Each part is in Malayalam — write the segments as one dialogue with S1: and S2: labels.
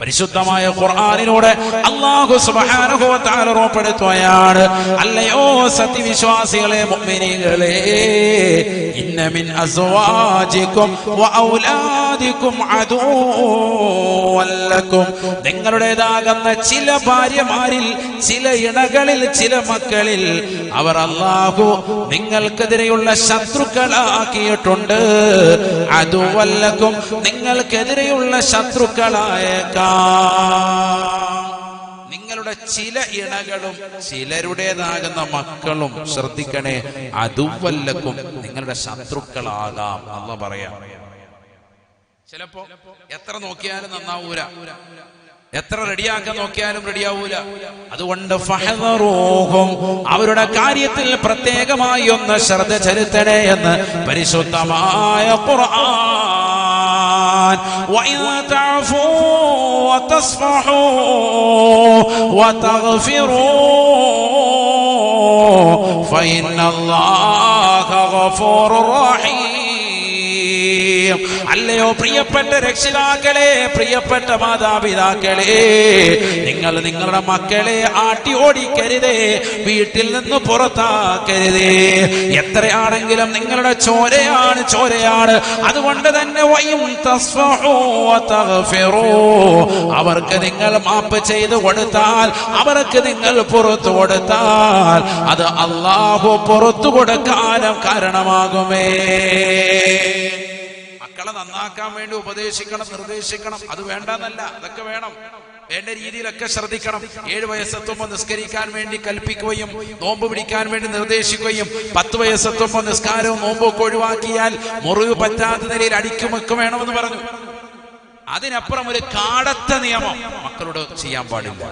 S1: പരിശുദ്ധമായ ഖുർആാനിലൂടെ അള്ളാഹു ഉറപ്പെടുത്തുകയാണ്. അല്ലയോ സത്യവിശ്വാസികളെ മുഅ്മിനീങ്ങളെ ഇന്ന من ازواجكم വ عدو لكم. നിങ്ങളുടേതാകുന്ന ചില ഭാര്യമാരിൽ ചില ഇണകളിൽ ചില മക്കളിൽ അവർ അള്ളാഹു നിങ്ങൾക്കെതിരെയുള്ള ശത്രുക്കളാക്കിയിട്ടുണ്ട്. അതുവല്ലക്കും നിങ്ങൾക്കെതിരെയുള്ള ശത്രുക്കളായേക്കാം. നിങ്ങളുടെ ചില ഇണകളും ചിലരുടേതാകുന്ന മക്കളും ശ്രദ്ധിക്കണേ അതുവല്ലക്കും നിങ്ങളുടെ ശത്രുക്കളാകാം എന്ന് പറയാം. ചിലപ്പോ എത്ര നോക്കിയാലും നന്നാവൂല. എത്ര റെഡിയാക്കാൻ നോക്കിയാലും റെഡിയാവൂല. അതുകൊണ്ട് അവരുടെ കാര്യത്തിൽ പ്രത്യേകമായി ഒന്ന് ശ്രദ്ധ ചെലുത്തണേ എന്ന് പരിശുദ്ധമായ ഖുർആൻ وإن تعفوا وتصفحوا وتغفروا فإن الله غفور رحيم. അല്ലയോ പ്രിയപ്പെട്ട രക്ഷിതാക്കളെ പ്രിയപ്പെട്ട മാതാപിതാക്കളെ നിങ്ങൾ നിങ്ങളുടെ മക്കളെ ആട്ടി ഓടിക്കരുതേ വീട്ടിൽ നിന്ന് പുറത്താക്കരുതേ. എത്രയാണെങ്കിലും നിങ്ങളുടെ ചോരയാണ് ചോരയാണ്. അതുകൊണ്ട് തന്നെ. അവർക്ക് നിങ്ങൾ മാപ്പ് ചെയ്തു കൊടുത്താൽ അവർക്ക് നിങ്ങൾ പുറത്തു കൊടുത്താൽ അത് അള്ളാഹു പുറത്തു കൊടുക്കാനും കാരണമാകുമേ. മക്കളെ നന്നാക്കാൻ വേണ്ടി ഉപദേശിക്കണം നിർദ്ദേശിക്കണം. അത് വേണ്ടെന്നല്ല അതൊക്കെ വേണം. വേണ്ട രീതിയിലൊക്കെ ശ്രദ്ധിക്കണം. ഏഴ് വയസ്സെത്തുമ്പോൾ നിസ്കരിക്കാൻ വേണ്ടി കൽപ്പിക്കുകയും നോമ്പ് പിടിക്കാൻ വേണ്ടി നിർദ്ദേശിക്കുകയും പത്ത് വയസ്സെത്തുമ്പോൾ നിസ്കാരവും നോമ്പൊക്കെ ഒഴിവാക്കിയാൽ മുറിവ് പറ്റാത്ത നിലയിൽ അടിക്കുമൊക്കെ വേണമെന്ന് പറഞ്ഞു. അതിനപ്പുറം ഒരു കാടത്ത നിയമം മക്കളോട് ചെയ്യാൻ പാടില്ല.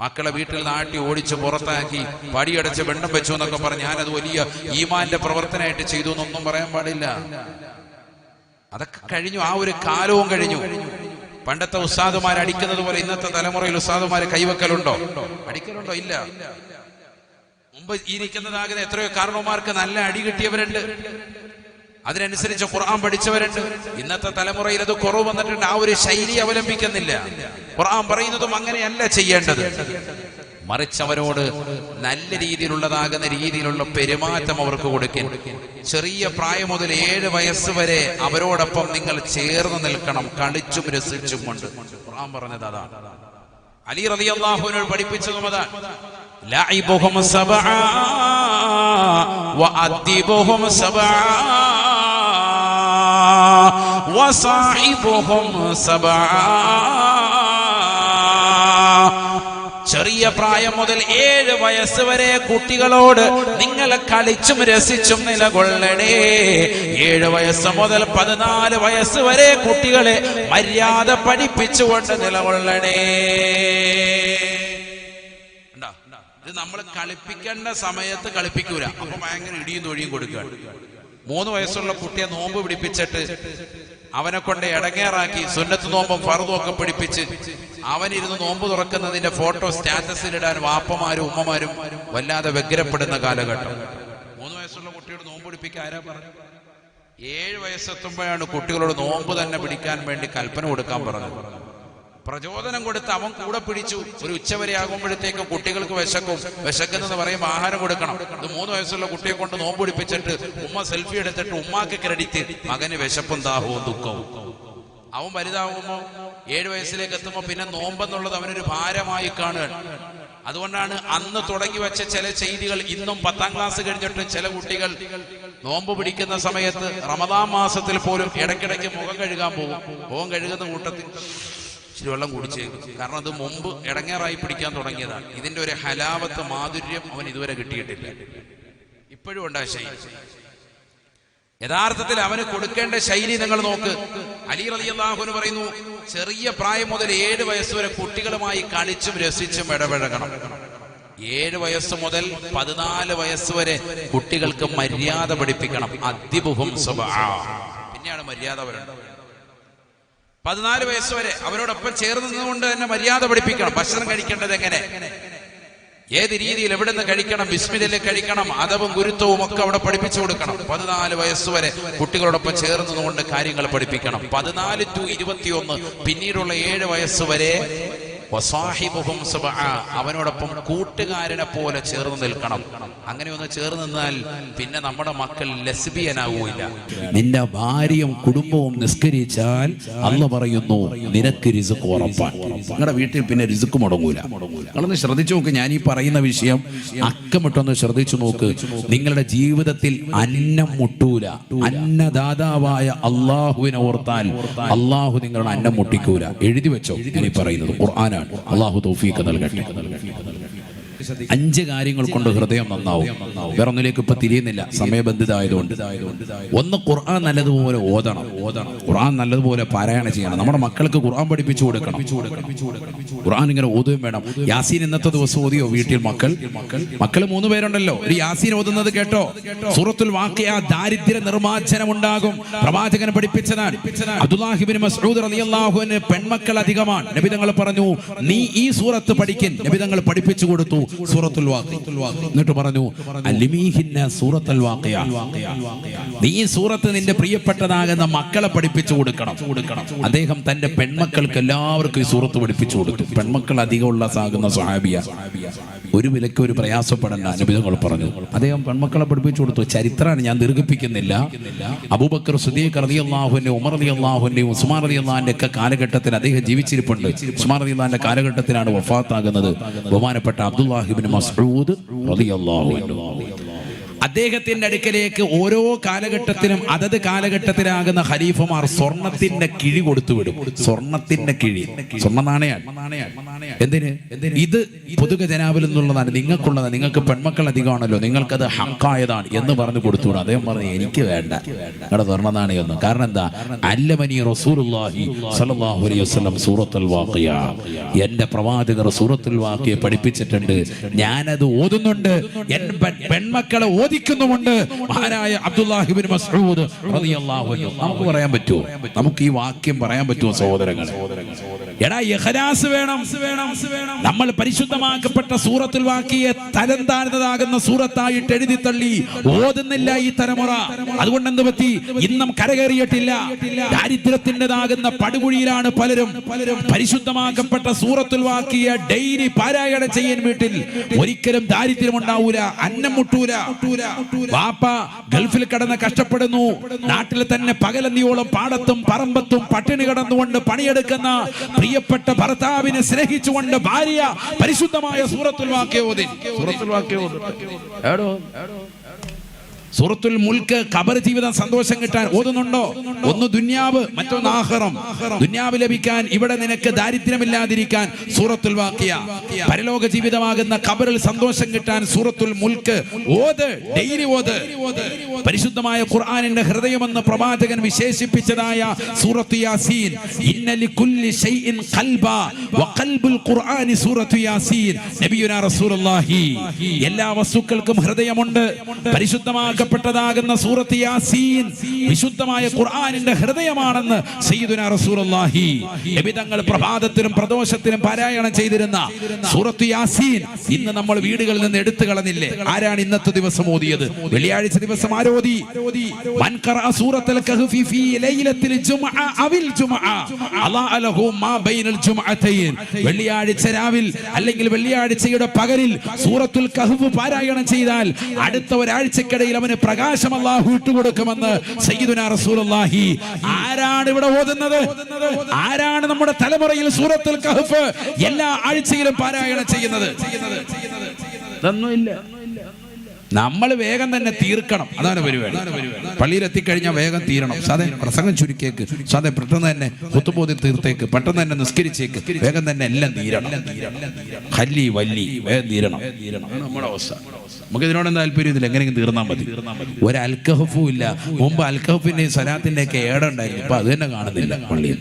S1: മക്കളെ വീട്ടിൽ നാട്ടി ഓടിച്ച് പുറത്താക്കി പടിയടച്ച് വെണ്ണം വെച്ചു എന്നൊക്കെ പറഞ്ഞ് ഞാനത് വലിയ ഈമാന്റെ പ്രവർത്തനമായിട്ട് ചെയ്തു എന്നൊന്നും പറയാൻ പാടില്ല. അതൊക്കെ കഴിഞ്ഞു. ആ ഒരു കാലവും കഴിഞ്ഞു. പണ്ടത്തെ ഉസ്താദുമാർ അടിക്കുന്നത് പോലെ ഇന്നത്തെ തലമുറയിൽ ഉസ്താദുമാരെ കൈവക്കലുണ്ടോ? അടിക്കലുണ്ടോ? ഇല്ല. മുമ്പ് ഇരിക്കുന്നതാകുന്ന എത്രയോ കാരണവന്മാർക്ക് നല്ല അടി കിട്ടിയവരുണ്ട്. അതിനനുസരിച്ച് ഖുർആൻ പഠിച്ചവരുണ്ട്. ഇന്നത്തെ തലമുറയിൽ അത് കുറവ് വന്നിട്ടുണ്ട്. ആ ഒരു ശൈലി അവലംബിക്കുന്നില്ല. ഖുർആൻ പറയുന്നതും അങ്ങനെയല്ല ചെയ്യേണ്ടത്. മറിച്ച് അവരോട് നല്ല രീതിയിലുള്ളതാകുന്ന രീതിയിലുള്ള പെരുമാറ്റം അവർക്ക് കൊടുക്കും ചെറിയ പ്രായം മുതൽ ഏഴ് വയസ്സ് വരെ അവരോടൊപ്പം നിങ്ങൾ ചേർന്ന് നിൽക്കണം കളിച്ചും രസിച്ചും കൊണ്ട്. ഖുർആൻ പറഞ്ഞത് അതാണ്. അലി റളിയല്ലാഹുവിനോട് പഠിപ്പിച്ചതും അതാണ്. ചെറിയ പ്രായം മുതൽ ഏഴ് വയസ്സ് വരെ കുട്ടികളോട് നിങ്ങൾ കളിച്ചും രസിച്ചും നിലകൊള്ളണേ. ഏഴ് വയസ്സ് മുതൽ പതിനാല് വയസ്സ് വരെ കുട്ടികളെ മര്യാദ പഠിപ്പിച്ചുകൊണ്ട് നിലകൊള്ളണേ? ഇത് നമ്മൾ കളിപ്പിക്കേണ്ട സമയത്ത് കളിപ്പിക്കൂല. അപ്പൊ ഭയങ്കര ഇടിയും തൊഴിയും കൊടുക്കുക മൂന്ന് വയസ്സുള്ള കുട്ടിയെ നോമ്പ് പിടിപ്പിച്ചിട്ട് അവനെ കൊണ്ട് ഇടങ്ങേറാക്കി സുന്നത്ത് നോമ്പും ഫറുതും ഒക്കെ പിടിപ്പിച്ച് അവനിരുന്ന് നോമ്പ് തുറക്കുന്നതിന്റെ ഫോട്ടോ സ്റ്റാറ്റസിലിടാൻ വാപ്പമാരും ഉമ്മമാരും വല്ലാതെ വ്യഗ്രപ്പെടുന്ന കാലഘട്ടം. മൂന്ന് വയസ്സുള്ള കുട്ടിയോട് നോമ്പ് പിടിപ്പിക്കാൻ ആരാ പറഞ്ഞു ഏഴ് വയസ്സെത്തുമ്പോഴാണ് കുട്ടികളോട് നോമ്പ് തന്നെ പിടിക്കാൻ വേണ്ടി കൽപ്പന കൊടുക്കാൻ പറഞ്ഞത്. പ്രചോദനം കൊടുത്ത് അവൻ കൂടെ പിടിച്ചു. ഒരു ഉച്ചവരെ ആകുമ്പോഴത്തേക്കും കുട്ടികൾക്ക് വിശക്കും. വിശക്കുന്നെന്ന് പറയുമ്പോൾ ആഹാരം കൊടുക്കണം. ഇത് മൂന്ന് വയസ്സുള്ള കുട്ടിയെ കൊണ്ട് നോമ്പ് പിടിപ്പിച്ചിട്ട് ഉമ്മ സെൽഫി എടുത്തിട്ട് ഉമ്മാക്ക് ക്രെഡിറ്റ് മകന് വിശപ്പും ദാഹവും ദുഃഖവും. അവൻ വലുതാകുമ്പോ ഏഴു വയസ്സിലേക്ക് എത്തുമ്പോൾ പിന്നെ നോമ്പെന്നുള്ളത് അവനൊരു ഭാരമായി കാണുകയാണ് അതുകൊണ്ടാണ് അന്ന് തുടങ്ങി വെച്ച ചില ചെയ്തികൾ ഇന്നും പത്താം ക്ലാസ് കഴിഞ്ഞിട്ട് ചില കുട്ടികൾ നോമ്പ് പിടിക്കുന്ന സമയത്ത് റമദാം മാസത്തിൽ പോലും ഇടയ്ക്കിടയ്ക്ക് മുഖം കഴുകാൻ പോകും. മുഖം കഴുകുന്ന കൂട്ടത്തിൽ ഇച്ചിരി വെള്ളം കുടിച്ചേക്കും കാരണം അത് മുമ്പ് ഇടങ്ങേറായി പിടിക്കാൻ തുടങ്ങിയതാണ്. ഇതിന്റെ ഒരു ഹലാവത്ത് മാധുര്യം അവൻ ഇതുവരെ കിട്ടിയിട്ടില്ല. ഇപ്പോഴും ഉണ്ടാ ശൈലി. യഥാർത്ഥത്തിൽ അവന് കൊടുക്കേണ്ട ശൈലി നിങ്ങൾ നോക്ക്. അലി റളിയല്ലാഹുവിന് പറയുന്നു ചെറിയ പ്രായം മുതൽ ഏഴ് വയസ്സ് വരെ കുട്ടികളുമായി കളിച്ചും രസിച്ചും ഇടപഴകണം. ഏഴ് വയസ്സ് മുതൽ പതിനാല് വയസ്സ് വരെ കുട്ടികൾക്ക് മര്യാദ പഠിപ്പിക്കണം. അതിബുഹും സ്വഭാ പിന്നെയാണ് മര്യാദ വരേണ്ടത് പതിനാല് വയസ്സ് വരെ അവരോടൊപ്പം ചേർന്ന് നിന്നുകൊണ്ട് തന്നെ മര്യാദ പഠിപ്പിക്കണം. ഭക്ഷണം കഴിക്കേണ്ടത് എങ്ങനെ? ഏത് രീതിയിൽ എവിടെ നിന്ന് കഴിക്കണം? വിസ്മിതയിൽ കഴിക്കണം. അതവും ഗുരുത്വവും ഒക്കെ അവിടെ പഠിപ്പിച്ചു കൊടുക്കണം. പതിനാല് വയസ്സുവരെ കുട്ടികളോടൊപ്പം ചേർന്നതുകൊണ്ട് കാര്യങ്ങൾ പഠിപ്പിക്കണം. പതിനാല് ടു ഇരുപത്തിയൊന്ന് പിന്നീടുള്ള ഏഴ് വയസ്സ് വരെ. അവനോടൊപ്പം കൂട്ടുകാരനെ പോലെ ചേർന്ന് നിൽക്കണം. അങ്ങനെ ഒന്ന് ചേർന്ന് നിന്നാൽ പിന്നെ നമ്മുടെ മക്കൾ ലസ്ബിയനാകൂല
S2: നിന്റെ ഭാര്യയും കുടുംബവും നിസ്കരിച്ചാൽ അന്ന് പറയുന്നു നിനക്ക് രിസുക്ക് ഉറപ്പാണ്. നിങ്ങളുടെ വീട്ടിൽ പിന്നെ രിസുക്ക് മുടങ്ങൂല. നിങ്ങളൊന്ന് ശ്രദ്ധിച്ചു നോക്ക് ഞാൻ ഈ പറയുന്ന വിഷയം അക്കമിട്ടൊന്ന് ശ്രദ്ധിച്ചു നോക്ക്. നിങ്ങളുടെ ജീവിതത്തിൽ അന്നം മുട്ടൂല. അന്നദാതാവായ അള്ളാഹുവിനെ ഓർത്താൽ അള്ളാഹു നിങ്ങളുടെ അന്നം മുട്ടിക്കൂല. എഴുതി വെച്ചോ ഇനി പറയുന്നത് ഖുർആനാണ്. അള്ളാഹു തൗഫീഖ് നൽകട്ടെ. അഞ്ച് കാര്യങ്ങൾ കൊണ്ട് ഹൃദയം നന്നാവും. വേറൊന്നിലേക്ക് ഇപ്പൊ തിരിയുന്നില്ല. സമയബന്ധിതമായതുകൊണ്ട് ഒന്ന് ഖുർആൻ നല്ലതുപോലെ ഓതണം. ഓതണം. ഖുർആൻ നല്ലതുപോലെ പാരായണം ചെയ്യണം. നമ്മുടെ മക്കൾക്ക് ഖുർആൻ പഠിപ്പിച്ചു കൊടുക്കണം. ഖുർആൻ ഇങ്ങനെ ഓതുകയും വേണം. യാസീൻ ഇന്നത്തെ ദിവസം ഓതിയോ വീട്ടിൽ മക്കൾ? മക്കൾ? മൂന്ന് പേരുണ്ടല്ലോ. ഒരു യാസീൻ ഓതുന്നത് കേട്ടോ? സൂറത്തുൽ വാക്കിയ ദാരിദ്ര്യ നിർമ്മാർജനം ഉണ്ടാകും. പ്രവാചകൻ പഠിപ്പിച്ചതാണ്. അബ്ദുല്ലാഹിബിൻ മസ്ഊദ് റളിയല്ലാഹുവിന് പെൺമക്കൾ അധികമാണ്. നബി തങ്ങൾ പറഞ്ഞു നീ ഈ സൂറത്ത് പഠിക്കൻ നബി തങ്ങൾ പഠിപ്പിച്ചു കൊടുത്തു. സൂറത്തുൽ എന്നിട്ട് പറഞ്ഞു സൂറത്തുൽ നീ സൂറത്ത് നിന്റെ പ്രിയപ്പെട്ടതാകുന്ന മക്കളെ പഠിപ്പിച്ചു കൊടുക്കണം കൊടുക്കണം. അദ്ദേഹം തന്റെ പെൺമക്കൾക്ക് എല്ലാവർക്കും ഈ സൂറത്ത് പഠിപ്പിച്ചു കൊടുത്തു. പെൺമക്കൾ അധികമുള്ള സാകുന്ന സ്വഹാബിയ. ഒരു വിലക്ക് ഒരു പ്രയാസപ്പെടേണ്ട അനുഭവങ്ങൾ പറഞ്ഞു. അദ്ദേഹം പെൺമക്കളെ പഠിപ്പിച്ചു കൊടുത്തു. ചരിത്രമാണ് ഞാൻ ദീർഘിപ്പിക്കുന്നില്ല. അബൂബക്കർ സുദീഖ് റതി അള്ളാഹുവിന്റെ ഉമർ അലി അള്ളാഹുവിന്റെ ഉസ്മാൻ അലി അള്ളാഹിന്റെ ഒക്കെ കാലഘട്ടത്തിൽ അദ്ദേഹം ജീവിച്ചിരിപ്പുണ്ട്. ഉസ്മാൻ അലി അള്ളാഹിന്റെ കാലഘട്ടത്തിലാണ് വഫാത്താകുന്നത്. ബഹുമാനപ്പെട്ട അബ്ദുല്ലാഹിബിൻ മസ്ഊദ് റതി അദ്ദേഹത്തിന്റെ അടുക്കലേക്ക് ഓരോ കാലഘട്ടത്തിലും അതത് കാലഘട്ടത്തിലാകുന്ന ഖലീഫമാർ സ്വർണത്തിന്റെ കിഴി കൊടുത്തു വിടും. സ്വർണത്തിന്റെ കിഴി. സ്വർണ നാണയാണ് എന്തിന്? ഇത് പൊതുക ജനാബിൽ നിന്നുള്ളതാണ്. നിങ്ങൾക്കുള്ളതാണ് നിങ്ങൾക്ക് പെൺമക്കൾ അധികമാണല്ലോ. നിങ്ങൾക്കത് ഹക്കായതാണ് എന്ന് പറഞ്ഞു കൊടുത്തു വിടും. അദ്ദേഹം പറഞ്ഞു എനിക്ക് വേണ്ട. നിങ്ങളുടെ സ്വർണ നാണയൊന്നും കാരണം എന്താ? അല്ലമനി റസൂലുള്ളാഹി സല്ലല്ലാഹു അലൈഹി വസല്ലം സൂറത്തുൽ വാഖിയ. എന്റെ പ്രവാചകർ സൂറത്തുൽ വാഖിയ പഠിപ്പിച്ചിട്ടുണ്ട്. ഞാനത് ഓതുന്നുണ്ട്. പെൺമക്കളെ പെൺ- പെൺമക്കളെ ഓദിക്കുന്നുമുണ്ട് മഹാനായ അബ്ദുല്ലാഹിബിൻ മസ്ഊദ് നമുക്ക് പറയാൻ പറ്റുമോ? നമുക്ക് ഈ വാക്യം പറയാൻ പറ്റുമോ സഹോദരങ്ങളെ? എടാ യഹരാസ് വേണം. നമ്മൾ പരിശുദ്ധമാക്കപ്പെട്ട സൂറത്തിൽ വാക്കിയെ തരം താഴ്ന്നതാകുന്ന സൂറത്തായിട്ട് എഴുതി തള്ളി. ഓതുന്നില്ല ഈ തലമുറ. അതുകൊണ്ട് എന്ത് പറ്റി? ഇന്നും കരകേറിയിട്ടില്ല ദാരിദ്ര്യത്തിന്റെതാകുന്ന പടുകുഴിയിലാണ് പലരും പലരും പരിശുദ്ധമാക്കപ്പെട്ട സൂറത്തിൽ വാക്കിയ ഡെയിലി പാരായണ ചെയ്യാൻ വീട്ടിൽ. ഒരിക്കലും ദാരിദ്ര്യം ഉണ്ടാവൂല അന്നം മുട്ടൂല. വാപ്പ ഗൾഫിൽ കടന്ന് കഷ്ടപ്പെടുന്നു. നാട്ടിൽ തന്നെ പകലന്തിയോളം പാടത്തും പറമ്പത്തും പട്ടിണി കടന്നുകൊണ്ട് പണിയെടുക്കുന്ന പ്രിയപ്പെട്ട ഭർത്താവിനെ സ്നേഹിച്ചുകൊണ്ട് ഭാര്യ പരിശുദ്ധമായ സൂറത്തുൽ വാക്യോദിൻ സൂറത്തുൽ വാക്യോദിൻ സൂറത്തുൽ മുൽക്ക് ഖബർ ജീവിതം സന്തോഷം കിട്ടാൻ ഓതുന്നുണ്ടോ? ഒന്ന് ദുന്യാവ് മറ്റൊന്ന് ആഹ്റം. ദുന്യാവ് ലഭിക്കാൻ ഇവിടെ നിനക്ക് ദാരിദ്ര്യമില്ലാതിരിക്കാൻ സൂറത്തുൽ വാക്കിയ. പരലോക ജീവിതമാകുന്ന ഖബറിൽ സന്തോഷം കിട്ടാൻ സൂറത്തുൽ മുൽക്ക്. ഓത് ഡെയിലി ഓത്. പരിശുദ്ധമായ ഖുർആനിന്റെ ഹൃദയമെന്ന് പ്രവാചകൻ വിശേഷിപ്പിച്ചതായ സൂറത്തു യാസീൻ. ഇന്നലി കുല്ലി ഷൈഇൻ ഖൽബ വഖൽബുൽ ഖുർആനി സൂറത്തു യാസീൻ. നബിയുനാ റസൂലുള്ളാഹി. എല്ലാ വസ്തുക്കൾക്കും ഹൃദയമുണ്ട്. പരിശുദ്ധമാക്കപ്പെട്ടതാകുന്ന സൂറത്ത് യാസീൻ വിശുദ്ധമായ ഖുർആനിന്റെ ഹൃദയമാണെന്ന് സയ്യിദുന റസൂലുള്ളാഹി. എബിതങ്ങൾ പ്രഭാതത്തിലും പ്രദോഷത്തിലും പാരായണം ചെയ്തിരുന്ന സൂറത്ത് യാസീൻ ഇന്ന് നമ്മൾ വീടുകളിൽ നിന്ന് എടുത്തു കളഞ്ഞില്ലേ? ആരാണ് ഇന്നത്തെ ദിവസം ഓതിയത്? വെള്ളിയാഴ്ച ദിവസം ആരോതി വെള്ളിയാഴ്ച രാവിൽ അല്ലെങ്കിൽ വെള്ളിയാഴ്ചയുടെ പകലിൽ സൂറത്തുൽ കഹ്ഫ് പാരായണം ചെയ്താൽ അടുത്ത ഒരാഴ്ചക്കിടയിൽ അവന് പ്രകാശം അല്ലാഹു ഇട്ടുകൊടുക്കുമെന്ന് സയ്യിദുനാ റസൂലുള്ളാഹി ആരാണ് ഇവിടെ ഓതുന്നത്? ആരാണ് നമ്മുടെ തലമുറയിൽ സൂറത്തുൽ കഹ്ഫ് എല്ലാ ആഴ്ചയിലും പാരായണം ചെയ്യുന്നത്? ഇതൊന്നുമില്ല നമ്മൾ വേഗം തന്നെ തീർക്കണം. അതാണ് പരിപാടി. പള്ളിയിൽ എത്തിക്കഴിഞ്ഞാൽ വേഗം തീരണം. സാധേ പ്രസംഗം ചുരുക്കിയേക്ക്. സാധേ പെട്ടെന്ന് തന്നെ കുത്തുബോധി തീർത്തേക്ക്. പെട്ടെന്ന് തന്നെ നിസ്കരിച്ചേക്ക്. വേഗം തന്നെ എല്ലാം തീരണം. ഹല്ലി വല്ലി വേഗം തീരണം. നമ്മുടെ അവസ്ഥ. നമുക്ക് ഇതിനോടൊന്നും താല്പര്യമില്ല? എങ്ങനെയെങ്കിലും തീർന്നാൽ മതി. ഒരു അൽക്കഹഫും ഇല്ല. മുമ്പ് അൽക്കഹഫിന്റെയും സലാത്തിന്റെ ഒക്കെ ഏടുണ്ടായിരുന്നു ഇപ്പൊ അത് തന്നെ കാണുന്നില്ല പള്ളിയിൽ.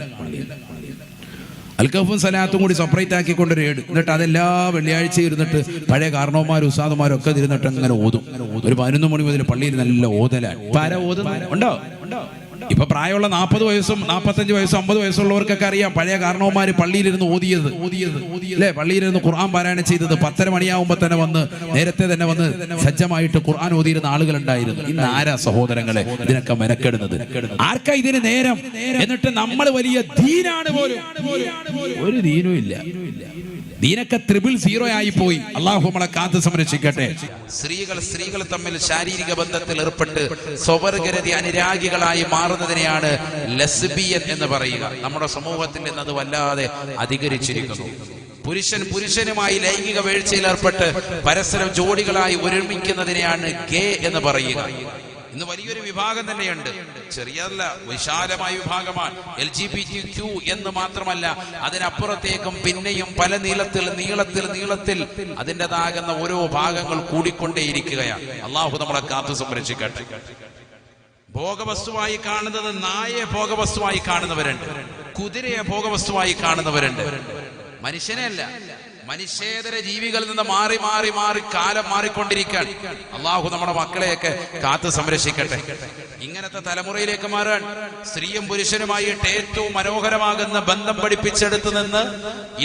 S2: അൽക്കഫും സലാത്തും കൂടി സെപ്പറേറ്റ് ആക്കിക്കൊണ്ട് ഒരു ഏട്. എന്നിട്ട് അതെല്ലാ വെള്ളിയാഴ്ച ഇരുന്നിട്ട് പഴയ കാരണവന്മാരും ഉസാദുമാരും ഒക്കെ ഇരുന്നിട്ട് അങ്ങനെ ഓതും. ഒരു പതിനൊന്ന് മണി മുതൽ പള്ളിയിൽ നല്ല ഓതലാണ്. പര ഓതുന്നത് ഉണ്ടോ? ഇപ്പൊ പ്രായമുള്ള നാൽപ്പത് വയസ്സും നാൽപ്പത്തഞ്ച് വയസ്സും അമ്പത് വയസ്സുള്ളവർക്കൊക്കെ അറിയാം. പഴയ കാരണവന്മാര് പള്ളിയിലിരുന്ന് ഓതിയത് ഓതിയത് അല്ലേ? പള്ളിയിലിരുന്ന് ഖുർആൻ പാരായണം ചെയ്തത് പത്തര മണിയാവുമ്പോ തന്നെ വന്ന് നേരത്തെ തന്നെ വന്ന് സജ്ജമായിട്ട് ഖുർആൻ ഓതിയിരുന്ന ആളുകളുണ്ടായിരുന്നു. ഇന്ന് ആരാ സഹോദരങ്ങളെ ഇതിനൊക്കെ മെനക്കെടുന്നത്? ആർക്കാ ഇതിന് നേരം? എന്നിട്ട് നമ്മൾ വലിയ ദീനാണ് പോലും. ഒരു ദീനും ഇല്ല. ദീനൊക്കെ ത്രിപിൾ സീറോ ആയി പോയി. അള്ളാഹു നമ്മളെ കാത്ത് സംരക്ഷിക്കട്ടെ.
S1: സ്ത്രീകൾ സ്ത്രീകൾ തമ്മിൽ ശാരീരിക ബന്ധത്തിൽ ഏർപ്പെട്ട് സ്വവർഗരതി അനുരാഗികളായി മാറുന്നതിനെയാണ് ലസ്ബിയൻ എന്ന് പറയുക. നമ്മുടെ സമൂഹത്തിൽ നിന്ന് അത് വല്ലാതെ അധികരിച്ചിരിക്കുന്നു. പുരുഷൻ പുരുഷനുമായി ലൈംഗിക വീഴ്ചയിൽ ഏർപ്പെട്ട് പരസ്പരം ജോഡികളായി ഒരുമിക്കുന്നതിനെയാണ് ഗേ എന്ന് പറയുക. ഇന്ന് വലിയൊരു വിഭാഗം തന്നെയുണ്ട്. ചെറിയതല്ല വിശാലമായ വിഭാഗമാണ്. L G B T Q എന്ന് മാത്രമല്ല അതിനപ്പുറത്തേക്കും പിന്നെയും പല നീളത്തിൽ നീളത്തിൽ നീളത്തിൽ അതിന്റെതാകുന്ന ഓരോ ഭാഗങ്ങൾ കൂടിക്കൊണ്ടേയിരിക്കുകയാണ്. അള്ളാഹു നമ്മളെ കാത്തു സംരക്ഷിക്കട്ടെ. ഭോഗവസ്തുവായി കാണുന്നത് നായെ ഭോഗവസ്തുവായി കാണുന്നവരുണ്ട്. കുതിരയെ ഭോഗവസ്തുവായി കാണുന്നവരുണ്ട്. മനുഷ്യനെ അല്ല. മനുഷ്യേതര ജീവികളിൽ നിന്ന് മാറി മാറി മാറി കാലം മാറിക്കൊണ്ടിരിക്കാൻ അള്ളാഹു നമ്മുടെ മക്കളെയൊക്കെ കാത്തു സംരക്ഷിക്കട്ടെ. ഇങ്ങനത്തെ തലമുറയിലേക്ക് മാറാൻ സ്ത്രീയും പുരുഷനുമായിട്ട് ഏറ്റവും മനോഹരമാകുന്ന ബന്ധം പഠിപ്പിച്ചെടുത്തു നിന്ന്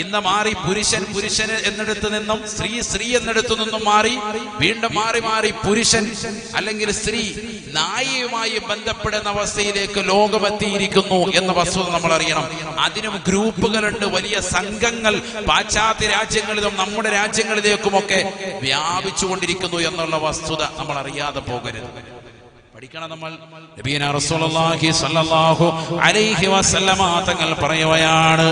S1: ഇന്ന് മാറി പുരുഷൻ പുരുഷന് എന്നിടത്ത് നിന്നും സ്ത്രീ സ്ത്രീ എന്നിടത്തു നിന്നും മാറി വീണ്ടും മാറി മാറി പുരുഷൻ അല്ലെങ്കിൽ സ്ത്രീ നായയുമായി ബന്ധപ്പെടുന്ന അവസ്ഥയിലേക്ക് ലോകമെത്തിയിരിക്കുന്നു എന്ന വസ്തുത നമ്മൾ അറിയണം അതിനും ഗ്രൂപ്പുകളുണ്ട് വലിയ സംഘങ്ങൾ പാശ്ചാത്യ രാജ്യങ്ങളിലും നമ്മുടെ രാജ്യങ്ങളിലേക്കുമൊക്കെ വ്യാപിച്ചുകൊണ്ടിരിക്കുന്നു എന്നുള്ള വസ്തുത നമ്മൾ അറിയാതെ പോകരുത്. പഠിക്കണം നമ്മൾ. റസൂലുള്ളാഹി സ്വല്ലല്ലാഹു അലൈഹി വസല്ലമ തങ്ങൾ പറയുകയാണ്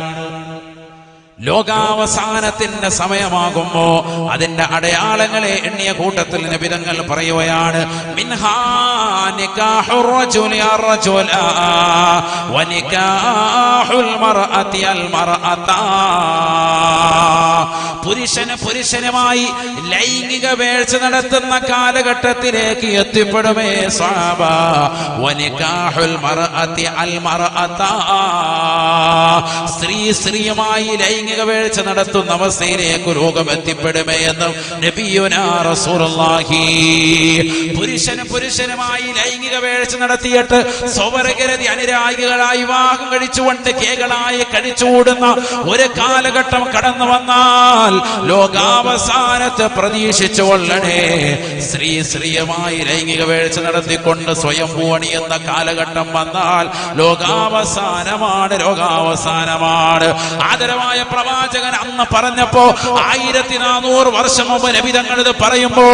S1: ലോകാവസാനത്തിന്റെ സമയമാകുമ്പോ അതിന്റെ അടയാളങ്ങളെ എണ്ണിയ കൂട്ടത്തിൽ നിബിധങ്ങൾ പറയുകയാണ് മിൻഹാ പുരുഷന് പുരുഷനുമായി ലൈംഗിക വേഴ്ച നടത്തുന്ന കാലഘട്ടത്തിലേക്ക് എത്തിപ്പെടുമേ സ്ത്രീ സ്ത്രീയുമായി ലൈംഗിക വേഴ്ച നടത്തുന്ന അവസ്ഥയിലേക്ക് രോഗം എത്തിപ്പെടുമേ എന്ന് പുരുഷന് പുരുഷനുമായി ലൈംഗിക വേഴ്ച നടത്തിയിട്ട് സ്വവർഗരതി അനുരാഗികളായി വിവാഹം കഴിച്ചുകൊണ്ട് കേകളായി കഴിച്ചുകൂടുന്ന ഒരു കാലഘട്ടം കടന്നു വന്നാൽ ലോകാവസാനത്ത് പ്രതീക്ഷിച്ചു കൊള്ളണേ. സ്ത്രീ സ്ത്രീയമായി ലൈംഗിക വീഴ്ച നടത്തിക്കൊണ്ട് സ്വയം പൂണി എന്ന കാലഘട്ടം വന്നാൽ ലോകാവസാനമാണ് ലോകാവസാനമാണ്. ആദരവായ പ്രവാചകൻ അന്ന് പറഞ്ഞപ്പോ ആയിരത്തി നാനൂറ് വർഷം മുമ്പ് നബിതങ്ങൾ ഇത് പറയുമ്പോ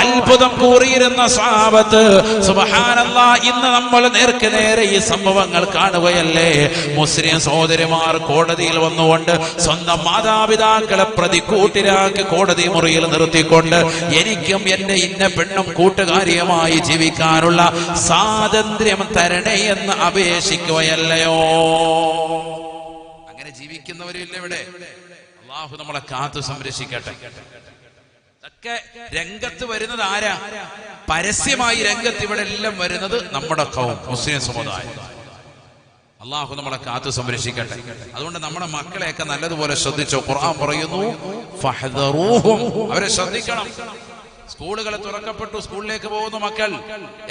S1: അത്ഭുതം കൂറിയിരുന്ന സ്വാപത്ത് സുബഹാനല്ല ഇന്ന് നമ്മൾ നേർക്ക് നേരെ ഈ സംഭവങ്ങൾ കാണുകയല്ലേ? മുസ്ലിം സഹോദരിമാർ കോടതിയിൽ വന്നുകൊണ്ട് സ്വന്തം മാതാപിതാക്കളെ പ്രതിക്കൂട്ടിലാക്കി കോടതി മുറിയിൽ നിർത്തിക്കൊണ്ട് എനിക്കും എന്റെ ഇന്ന പെണ്ണും കൂട്ടുകാരിയുമായി ജീവിക്കാനുള്ള സ്വാതന്ത്ര്യം തരണേ എന്ന് അപേക്ഷിക്കുകയല്ലയോ? അങ്ങനെ ജീവിക്കുന്നവരില്ല ഇവിടെ. അള്ളാഹു നമ്മളെ കാത്തു സംരക്ഷിക്കട്ടെ. ഒക്കെ രംഗത്ത് വരുന്നത് ആരാ? പരസ്യമായി രംഗത്ത് ഇവിടെ എല്ലാം വരുന്നത് നമ്മുടെ മുസ്ലിം സമുദായം. അള്ളാഹു നമ്മളെ കാത്തു സംരക്ഷിക്കട്ടെ. അതുകൊണ്ട് നമ്മുടെ മക്കളെയൊക്കെ നല്ലതുപോലെ ശ്രദ്ധിച്ചോ? ഖുർആൻ പറയുന്നു. അവരെ ശ്രദ്ധിക്കണം. സ്കൂളുകൾ തുറക്കപ്പെട്ടു സ്കൂളിലേക്ക് പോകുന്നു മക്കൾ.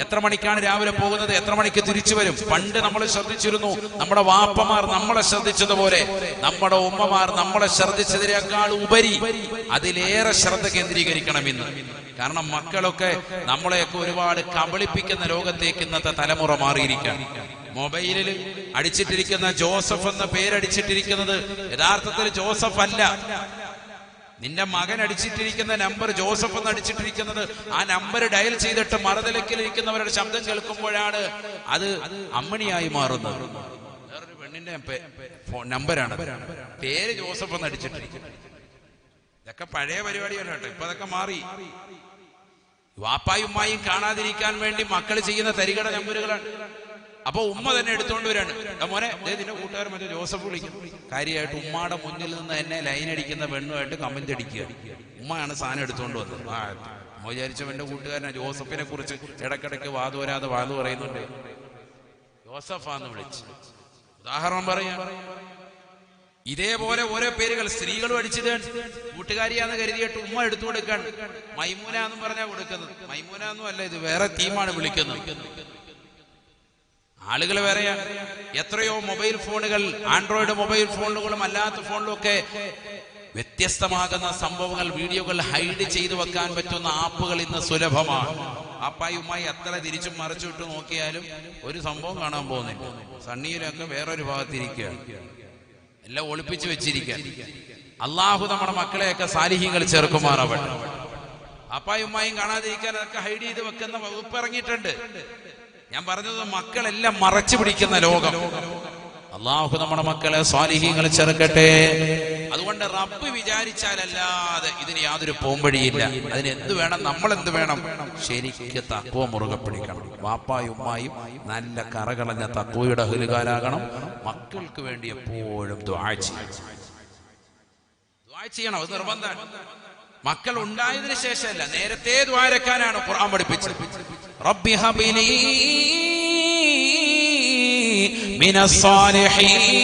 S1: എത്ര മണിക്കാണ് രാവിലെ പോകുന്നത്? എത്ര മണിക്ക് തിരിച്ചു വരും? പണ്ട് നമ്മൾ ശ്രദ്ധിച്ചിരുന്നു നമ്മുടെ വാപ്പമാർ നമ്മളെ ശ്രദ്ധിച്ചതുപോലെ. നമ്മുടെ ഉമ്മമാർ നമ്മളെ ശ്രദ്ധിച്ചതിനേക്കാൾ ഉപരി അതിലേറെ ശ്രദ്ധ കേന്ദ്രീകരിക്കണം ഇന്ന് കാരണം മക്കളൊക്കെ നമ്മളെയൊക്കെ ഒരുപാട് കബളിപ്പിക്കുന്ന ലോകത്തേക്ക് ഇന്നത്തെ തലമുറ മാറിയിരിക്കുകയാണ്. മൊബൈലിൽ അടിച്ചിട്ടിരിക്കുന്ന ജോസഫ് എന്ന പേരടിച്ചിട്ടിരിക്കുന്നത് യഥാർത്ഥത്തിൽ ജോസഫ് അല്ല. നിന്റെ മകൻ അടിച്ചിട്ടിരിക്കുന്ന നമ്പർ ജോസഫ് എന്ന് അടിച്ചിട്ടിരിക്കുന്നത് ആ നമ്പർ ഡയൽ ചെയ്തിട്ട് മറുതലക്കിലിരിക്കുന്നവരുടെ ശബ്ദം കേൾക്കുമ്പോഴാണ് അത് അമ്മണിയായി മാറുന്നത്. വേറൊരു പെണ്ണിന്റെ നമ്പരാണ് പേര് ജോസഫ് എന്ന് അടിച്ചിട്ടിരിക്കുന്നത്. ഇതൊക്കെ പഴയ പരിപാടിയാണ് കേട്ടോ ഇപ്പൊ അതൊക്കെ മാറി. വാപ്പായും കാണാതിരിക്കാൻ വേണ്ടി മക്കൾ ചെയ്യുന്ന തരികട നമ്പറുകളാണ്. അപ്പൊ ഉമ്മ തന്നെ എടുത്തോണ്ട് വരാണ് മോനെ നിന്റെ കൂട്ടുകാരൻ മറ്റേ ജോസഫ് വിളിക്കും. കാര്യമായിട്ട് ഉമ്മയുടെ മുന്നിൽ നിന്ന് എന്നെ ലൈൻ അടിക്കുന്ന പെണ്ണുമായിട്ട് കമന്റ് അടിക്കുക. ഉമ്മയാണ് സാധനം എടുത്തോണ്ട് വന്നത്. ആ ഉമ്മ വിചാരിച്ചവന്റെ കൂട്ടുകാരനെ ജോസഫിനെ കുറിച്ച് ഇടക്കിടക്ക് വാതു വരാതെ വാതു പറയുന്നുണ്ട്. ജോസഫാന്ന് വിളിച്ച്. ഉദാഹരണം പറയാം. ഇതേപോലെ ഓരോ പേരുകൾ സ്ത്രീകളും അടിച്ചിട്ട് കൂട്ടുകാരിയാന്ന് കരുതിയിട്ട് ഉമ്മ എടുത്തു കൊടുക്കാൻ മൈമൂന എന്ന് പറഞ്ഞാ കൊടുക്കുന്നത്. മൈമൂന എന്നും അല്ല ഇത് വേറെ തീമാണ് വിളിക്കുന്നത്. ആളുകൾ വേറെയാണ് എത്രയോ മൊബൈൽ ഫോണുകൾ ആൻഡ്രോയിഡ് മൊബൈൽ ഫോണുകളും അല്ലാത്ത ഫോണിലും ഒക്കെ വ്യത്യസ്തമാകുന്ന സംഭവങ്ങൾ വീഡിയോകൾ ഹൈഡ് ചെയ്തു വെക്കാൻ പറ്റുന്ന ആപ്പുകൾ ഇന്ന് സുലഭമാണ്. അപ്പായുമായി എത്ര തിരിച്ചും മറിച്ചു വിട്ട് നോക്കിയാലും ഒരു സംഭവം കാണാൻ പോകുന്നില്ല. സണ്ണിയിലൊക്കെ വേറൊരു ഭാഗത്തിരിക്കുകയാണ് എല്ലാം ഒളിപ്പിച്ചു വെച്ചിരിക്കുക. അള്ളാഹു നമ്മുടെ മക്കളെയൊക്കെ സാലിഹ്യങ്ങൾ ചെറുക്കുമാറാവട്ടെ. അപ്പായുമായും കാണാതിരിക്കാൻ അതൊക്കെ ഹൈഡ് ചെയ്ത് വെക്കുന്ന വകുപ്പ് ഇറങ്ങിയിട്ടുണ്ട്. ഞാൻ പറഞ്ഞത് മക്കളെല്ലാം മറച്ചു പിടിക്കുന്ന ലോകം. അള്ളാഹു നമ്മുടെ മക്കളെ സ്വാലിഹ്യങ്ങൾ ചെറുക്കട്ടെ. അതുകൊണ്ട് റബ്ബ് വിചാരിച്ചാലല്ലാതെ ഇതിന് യാതൊരു പോംവഴിയില്ല. അതിന് എന്ത് വേണം നമ്മൾ എന്ത് വേണം? ശരിക്ക് തക്കുവ മുറുകെ പിടിക്കണം. വാപ്പായും ഉമ്മായും നല്ല കറകളഞ്ഞ തക്കുവയുടെ ഹുലുകാലാകണം മക്കൾക്ക് വേണ്ടി എപ്പോഴും ദ്വാഴ്ച ചെയ്യണം. ദ്വാ ചെയ്യണം അത് നിർബന്ധമാണ് മക്കൾ ഉണ്ടായതിനു ശേഷമല്ല നേരത്തെ ദ്വാരക്കാനാണ് ഖുർആൻ പഠിപ്പിച്ചത്. റബ്ബി ഹബിലി മിനസ്സാലിഹീൻ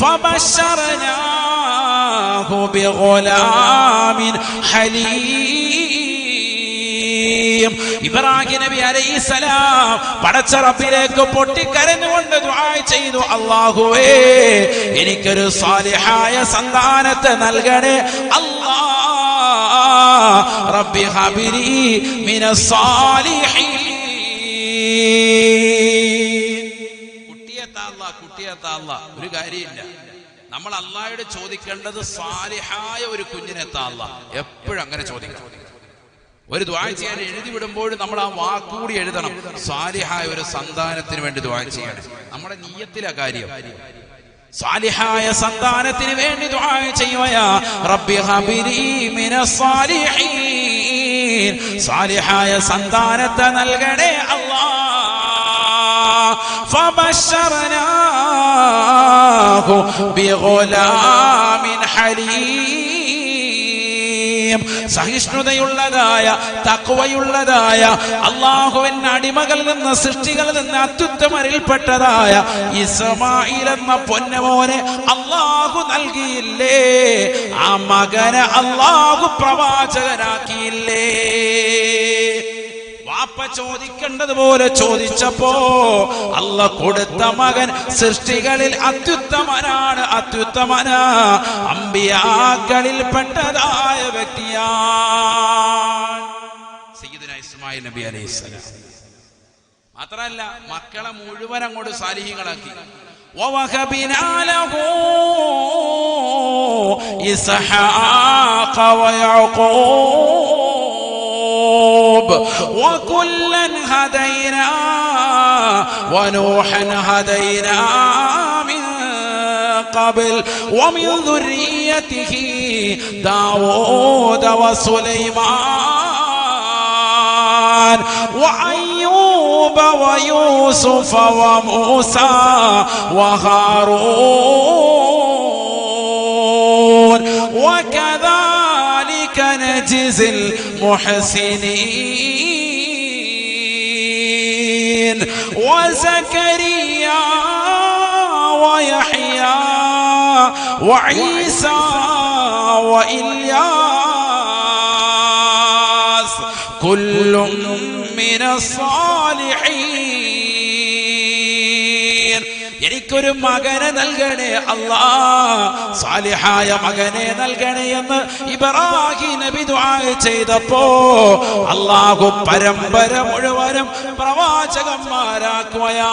S1: ഫബശർനാഹു ബിഗുലാമിൻ ഹലീം. ഇബ്രാഹിം നബി അലൈസലാം പടച്ച റബ്ബിലേക്ക് പൊട്ടിക്കരഞ്ഞുകൊണ്ട് ചെയ്തു. അല്ലാഹുവേ എനിക്കൊരു സാലിഹായ സന്താനത്തെ നൽകണേ. അല്ലാ റബ്ബി ഹബിലി മിനസ്സാലിഹീൻ കുട്ടിയെത്താല്ല കുട്ടിയെത്താല്ല ഒരു കാര്യമില്ല. നമ്മൾ അള്ളാഹയോട് ചോദിക്കേണ്ടത് സാലിഹായ ഒരു കുഞ്ഞിനെത്താല്ല എപ്പോഴും അങ്ങനെ ചോദിക്കണം. ഒരു ദ്വാ ചെയ്യാൻ എഴുതി വിടുമ്പോൾ നമ്മൾ ആ വാക്കുകൂടി എഴുതണം സാലിഹായ ഒരു സന്താനത്തിന് വേണ്ടി ദ്വാ ചെയ്യണം നമ്മുടെ നീയത്തിലെ കാര്യം സാലിഹായ സന്താനത്തിന് വേണ്ടി ദുആ ചെയ്യുകയാ റബ്ബി ഹബിലി മിനസ് സാലിഹീൻ സാലിഹായ സന്താനത്തെ നൽകണേ അല്ലാ فبشرناه بغلام حليم സഹിഷ്ണുതയുള്ളതായ തക്കവയുള്ളതായ അള്ളാഹുവിൻ അടിമകളിൽ നിന്ന് സൃഷ്ടികളിൽ നിന്ന് അത്യുത്തമരിൽപ്പെട്ടതായ ഇസമായിൽ എന്ന പൊന്നമോനെ അള്ളാഹു നൽകിയില്ലേ? ആ മകനെ അള്ളാഹു പ്രവാചകനാക്കിയില്ലേ? വാപ്പ ചോദിക്കേണ്ടതുപോലെ ചോദിച്ചപ്പോ അല്ല കൊടുത്ത മകൻ സൃഷ്ടികളിൽ അത്യുത്തമനാണ് അത്യുത്തമന അമ്പിയാക്കളിൽ പെട്ടതായ വ്യക്തിയാണ് സയ്യിദുന ഇസ്മായിൽ നബി അലൈഹിസ്സലാം മാത്രല്ല മക്കളെ മുഴുവൻ അങ്ങോട്ട് സാലിഹികളാക്കി ووهبنا له إسحاق ويعقوب وكلا هدينا ونوحا هدينا من قبل. ومن ذريته داود وسليمان. وأيوب ويوسف وموسى وهارون. وكذلك نجزي المحسنين. وزكريا ويحيى وعيسى وإلياس. كل من الصالحين. എനിക്കൊരു മകനെ നൽകണേ അല്ലാ സാലിഹായ മകനെ നൽകണേ എന്ന് ഇബ്രാഹിം നബി ദുആ ചെയ്തപ്പോ അല്ലാഹു പരമ്പര മുഴുവനും പ്രവാചകന്മാരാക്കുകയാ.